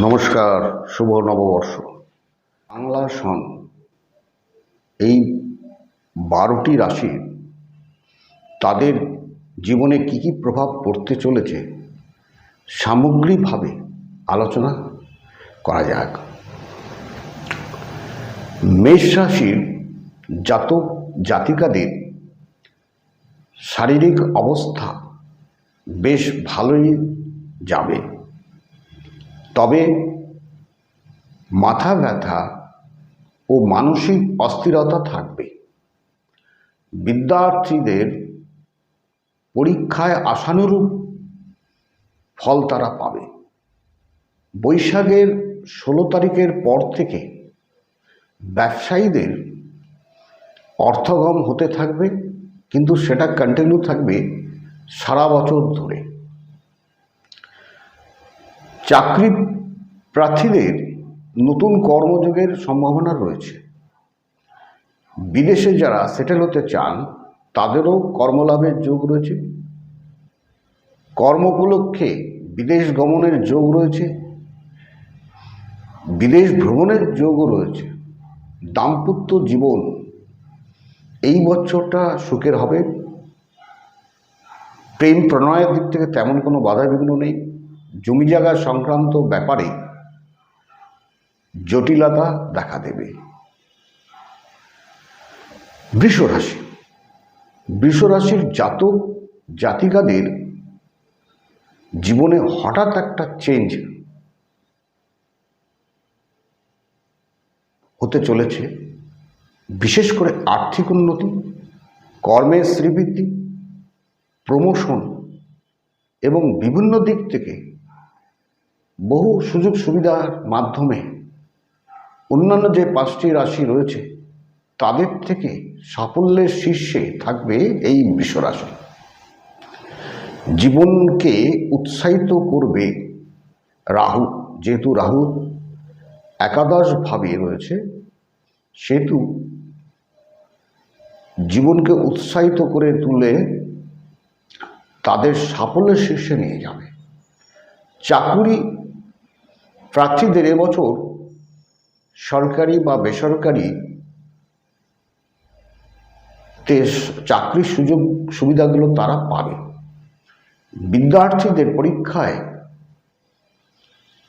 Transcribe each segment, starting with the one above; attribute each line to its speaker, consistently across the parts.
Speaker 1: নমস্কার, শুভ নববর্ষ। বাংলা সন, এই বারোটি রাশি, তাদের জীবনে কি কি প্রভাব পড়তে চলেছে, সামগ্রিকভাবে আলোচনা করা যাক। মেষ রাশির জাতক জাতিকাদের শারীরিক অবস্থা বেশ ভালোই যাবে। তবে মাথা ব্যথা ও মানসিক অস্থিরতা থাকবে। বিদ্যার্থীদের পরীক্ষায় আশানুরূপ ফল তারা পাবে। বৈশাখের ষোলো তারিখের পর থেকে ব্যবসায়ীদের অর্থগম হতে থাকবে, কিন্তু সেটা কন্টিনিউ থাকবে সারা বছর ধরে। চাকরি প্রার্থীদের নতুন কর্মযোগের সম্ভাবনা রয়েছে। বিদেশে যারা সেটেল হতে চান, তাদেরও কর্মলাভের যোগ রয়েছে। কর্ম উপলক্ষে বিদেশ গমনের যোগ রয়েছে। বিদেশ ভ্রমণের যোগও রয়েছে। দাম্পত্য জীবন এই বছরটা সুখের হবে। প্রেম প্রণয়ের দিক থেকে তেমন কোনো বাধা বিঘ্ন নেই। জমি জায়গা সংক্রান্ত ব্যাপারে জটিলতা দেখা দেবে। বৃষ রাশি। বৃষ রাশির জাতক জাতিকাদের জীবনে হঠাৎ একটা চেঞ্জ হতে চলেছে, বিশেষ করে আর্থিক উন্নতি, কর্মের শ্রীবৃদ্ধি প্রমোশন এবং বিভিন্ন দিক থেকে বহু সুযোগ সুবিধার মাধ্যমে অন্যান্য যে পাঁচটি রাশি রয়েছে, তাদের থেকে সাফল্যের শীর্ষে থাকবে এই বৃষরাশি জীবনকে উৎসাহিত করবে রাহু। যেহেতু রাহু একাদশভাবে রয়েছে, সেহেতু জীবনকে উৎসাহিত করে তুলে তাদের সাফল্যের শীর্ষে নিয়ে যাবে। চাকুরি প্রার্থীদের এবছর সরকারি বা বেসরকারি তে চাকরির সুযোগ সুবিধাগুলো তারা পাবে। বিদ্যার্থীদের পরীক্ষায়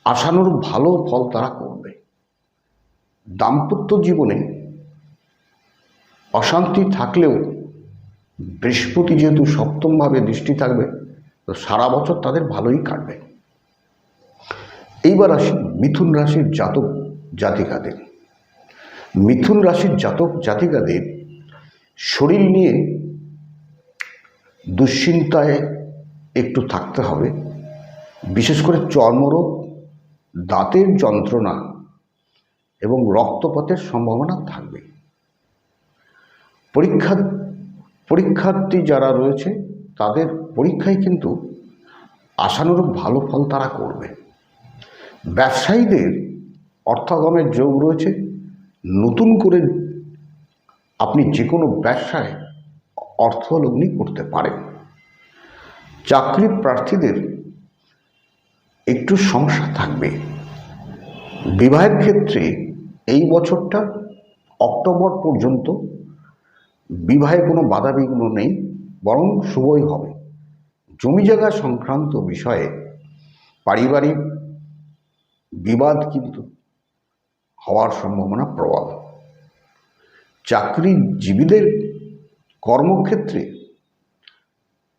Speaker 1: আশানুরূপ ভালো ফল তারা করবে। দাম্পত্য জীবনে অশান্তি থাকলেও বৃহস্পতি যেহেতু সপ্তমভাবে দৃষ্টি থাকবে, তো সারা বছর তাদের ভালোই কাটবে। এইবার আসি মিথুন রাশির জাতক জাতিকাদের। মিথুন রাশির জাতক জাতিকাদের শরীর নিয়ে দুশ্চিন্তায় একটু থাকতে হবে। বিশেষ করে চর্মরোগ, দাঁতের যন্ত্রণা এবং রক্তপাতের সম্ভাবনা থাকবে। পরীক্ষা, পরীক্ষার্থী যারা রয়েছে, তাদের পরীক্ষায় কিন্তু আশানুরূপ ভালো ফল তারা করবে। ব্যবসায়ীদের অর্থাগমের যোগ রয়েছে। নতুন করে আপনি যে কোনো ব্যবসায় অর্থ লগ্নি করতে পারেন। চাকরি প্রার্থীদের একটু সমস্যা থাকবে। বিবাহের ক্ষেত্রে এই বছরটা অক্টোবর পর্যন্ত বিবাহে কোনো বাধাবিঘ্ন নেই, বরং শুভই হবে। জমি জায়গা সংক্রান্ত বিষয়ে পারিবারিক বিবাদ কিন্তু হওয়ার সম্ভাবনা প্রবল। চাকরিজীবীদের কর্মক্ষেত্রে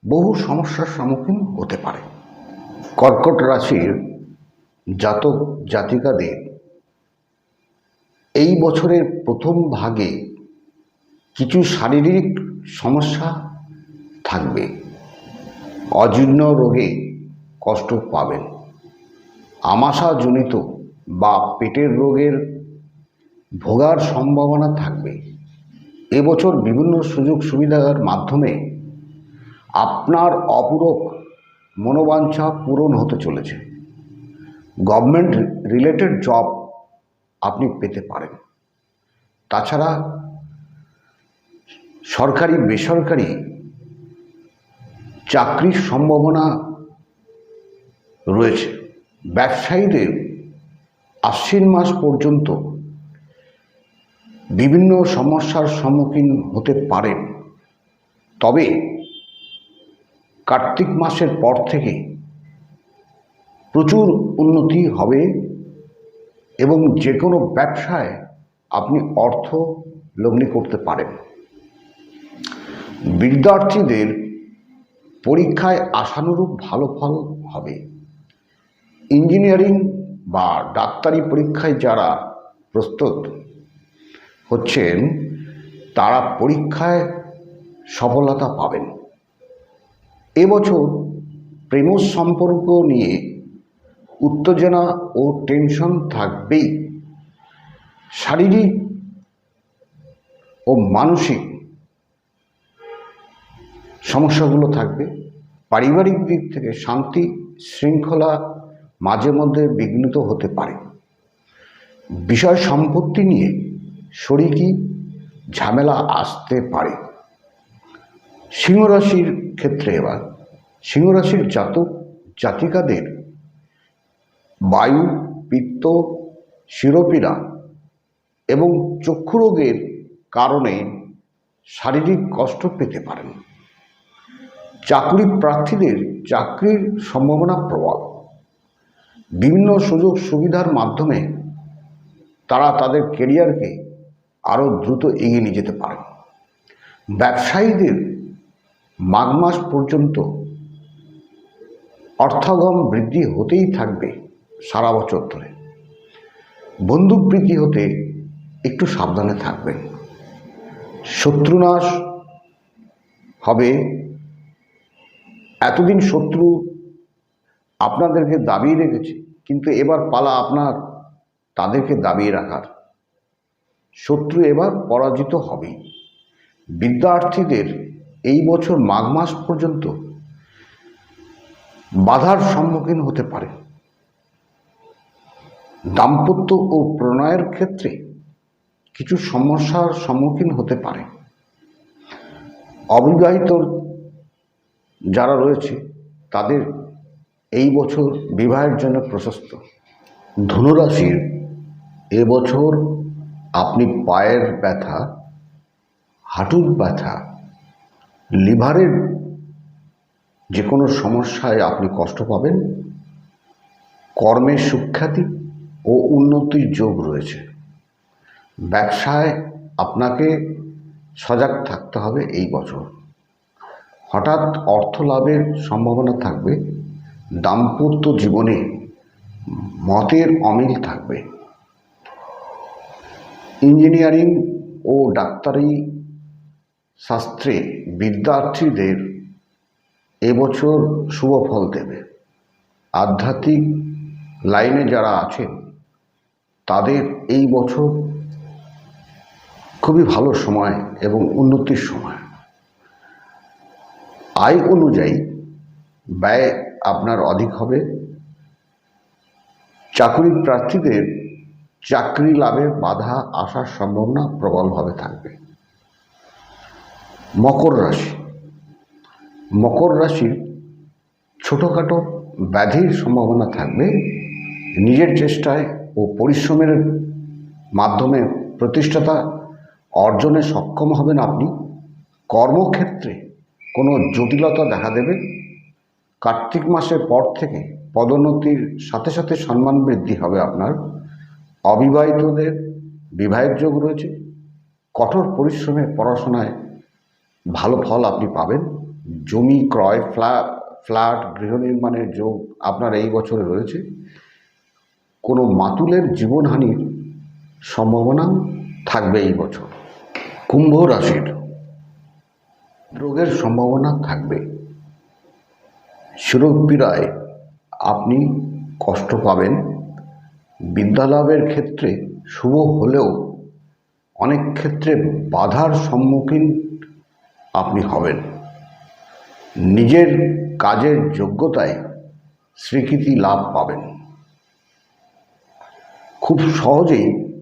Speaker 1: বহু সমস্যার সম্মুখীন হতে পারে। কর্কট রাশির জাতক জাতিকাদের এই বছরের প্রথম ভাগে কিছু শারীরিক সমস্যা থাকবে। অজীর্ণ রোগে কষ্ট পাবেন। আমাশাজনিত বা পেটের রোগের ভোগার সম্ভাবনা থাকবে। এবছর বিভিন্ন সুযোগ সুবিধার মাধ্যমে আপনার অপূরক মনোবাঞ্ছা পূরণ হতে চলেছে। গভর্নমেন্ট রিলেটেড জব আপনি পেতে পারেন। তাছাড়া সরকারি, বেসরকারি চাকরির সম্ভাবনা রয়েছে। ব্যবসায়ীদের আশ্বিন মাস পর্যন্ত বিভিন্ন সমস্যার সম্মুখীন হতে পারেন তবে কার্তিক মাসের পর থেকে প্রচুর উন্নতি হবে এবং যে কোনো ব্যবসায় আপনি অর্থ লগ্নি করতে পারেন। বিদ্যার্থীদের পরীক্ষায় আশানুরূপ ভালো ফল হবে। ইঞ্জিনিয়ারিং বা ডাক্তারি পরীক্ষায় যারা প্রস্তুত হচ্ছেন, তারা পরীক্ষায় সফলতা পাবেন। এবছর প্রেম সম্পর্ক নিয়ে উত্তেজনা ও টেনশন থাকবেই। শারীরিক ও মানসিক সমস্যাগুলো থাকবে। পারিবারিক দিক থেকে শান্তি, শৃঙ্খলা মাঝে মধ্যে বিঘ্নিত হতে পারে। বিষয় সম্পত্তি নিয়ে শরিকি ঝামেলা আসতে পারে? সিংহরাশির ক্ষেত্রে এবার, সিংহরাশির জাতক, জাতিকাদের বায়ু, পিত্ত, শিরোপীড়া এবং চক্ষুরোগের কারণে শারীরিক কষ্ট পেতে পারেন। চাকরি প্রার্থীদের চাকরির সম্ভাবনা প্রবল। বিভিন্ন সুযোগ সুবিধার মাধ্যমে তারা তাদের কেরিয়ারকে আরও দ্রুত এগিয়ে নিয়ে যেতে পারে। ব্যবসায়ীদের মাঘ মাস পর্যন্ত অর্থাগম বৃদ্ধি হতেই থাকবে সারা বছর ধরে। বন্ধুপ্রীতি হতে একটু সাবধানে থাকবেন। শত্রুনাশ হবে। এতদিন শত্রু আপনাদেরকে দাবিয়ে রেখেছে, কিন্তু এবার পালা আপনার, তাদেরকে দাবিয়ে রাখার। শত্রু এবার পরাজিত হবে। বিদ্যার্থীদের এই বছর মাঘ মাস পর্যন্ত বাধার সম্মুখীন হতে পারে। দাম্পত্য ও প্রণয়ের ক্ষেত্রে কিছু সমস্যার সম্মুখীন হতে পারে। অবিবাহিত যারা রয়েছে, তাদের এই বছর বিবাহের জন্য প্রশস্ত। ধনুরাশির এবছর আপনি পায়ের ব্যথা, হাঁটুর ব্যথা, লিভারের যে কোনো সমস্যায় আপনি কষ্ট পাবেন। কর্মের সুখ্যাতি ও উন্নতির যোগ রয়েছে। ব্যবসায় আপনাকে সজাগ থাকতে হবে এই বছর। হঠাৎ অর্থ লাভের সম্ভাবনা থাকবে। দাম্পত্য জীবনে মতের অমিল থাকবে। ইঞ্জিনিয়ারিং ও ডাক্তারি শাস্ত্রে বিদ্যার্থীদের এবছর শুভ ফল দেবে। আধ্যাত্মিক লাইনে যারা আছেন, তাদের এই বছর খুবই ভালো সময় এবং উন্নতির সময়। আয় অনুযায়ী ব্যয় আপনার অধিক হবে। চাকরি প্রার্থীদের চাকরি লাভে বাধা আসার সম্ভাবনা প্রবলভাবে থাকবে। মকর রাশি। মকর রাশির ছোটোখাটো ব্যাধির সম্ভাবনা থাকবে। নিজের চেষ্টায় ও পরিশ্রমের মাধ্যমে প্রতিষ্ঠাতা অর্জনে সক্ষম হবেন আপনি। কর্মক্ষেত্রে কোনো জটিলতা দেখা দেবে। কার্তিক মাসের পর থেকে পদোন্নতির সাথে সাথে সম্মান বৃদ্ধি হবে আপনার। অবিবাহিতদের বিবাহের যোগ রয়েছে। কঠোর পরিশ্রমে পড়াশোনায় ভালো ফল আপনি পাবেন। জমি ক্রয় ফ্ল্যা ফ্ল্যাট, গৃহ নির্মাণের যোগ আপনার এই বছরে রয়েছে। কোনো মাতুলের জীবনহানির সম্ভাবনা থাকবে এই বছর। কুম্ভ রাশির রোগের সম্ভাবনা থাকবে। শিরোপীড়ায় আপনি কষ্ট পাবেন। বিদ্যালাভের ক্ষেত্রে শুভ হলেও অনেক ক্ষেত্রে বাধার সম্মুখীন আপনি হবেন। নিজের কাজের যোগ্যতায় স্বীকৃতি লাভ পাবেন। খুব সহজেই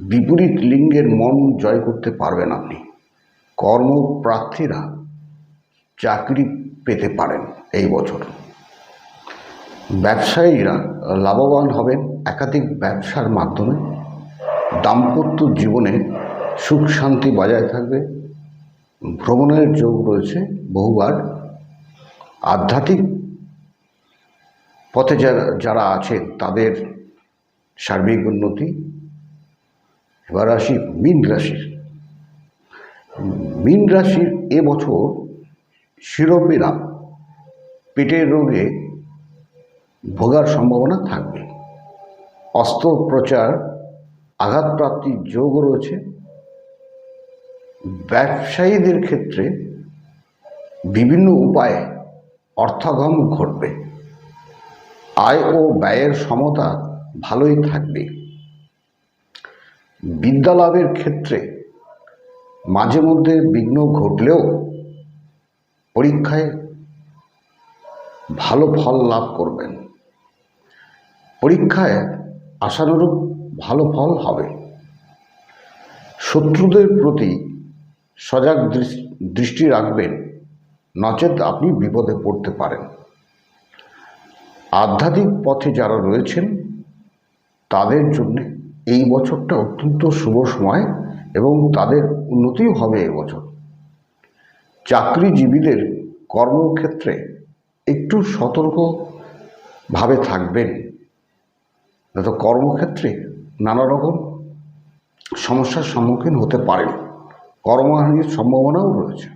Speaker 1: বিপরীত লিঙ্গের মন জয় করতে পারবেন আপনি। কর্মপ্রার্থীরা চাকরি পেতে পারেন এই বছর। ব্যবসায়ীরা লাভবান হবেন একাধিক ব্যবসার মাধ্যমে। দাম্পত্য জীবনে সুখ শান্তি বজায় থাকবে। ভ্রমণের যোগ রয়েছে বহুবার। আধ্যাত্মিক পথে যারা যারা তাদের সার্বিক উন্নতি। এবার আসি মীন রাশির। মীন রাশির এবছর শিরোপীরা পেটের রোগে ভোগার সম্ভাবনা থাকবে। অস্ত্রোপচার আঘাতপ্রাপ্তির যোগ রয়েছে। ব্যবসায়ীদের ক্ষেত্রে বিভিন্ন উপায়ে অর্থাগম ঘটবে। আয় ও ব্যয়ের সমতা ভালোই থাকবে। বিদ্যালাভের ক্ষেত্রে মাঝে মধ্যে বিঘ্ন ঘটলেও পরীক্ষায় ভালো ফল লাভ করবেন। পরীক্ষায় আশানুরূপ ভালো ফল হবে। শত্রুদের প্রতি সজাগ দৃষ্টি রাখবেন। নচেত আপনি বিপদে পড়তে পারেন। আধ্যাত্মিক পথে যারা রয়েছেন, তাদের জন্য এই বছরটা অত্যন্ত শুভ সময় এবং তাদের উন্নতিও হবে এবছর চাকরিজীবীদের কর্মক্ষেত্রে একটু সতর্কভাবে থাকবেন। তো কর্মক্ষেত্রে নানা রকম সমস্যার সম্মুখীন হতে পারেন। কর্মহানির সম্ভাবনাও রয়েছে।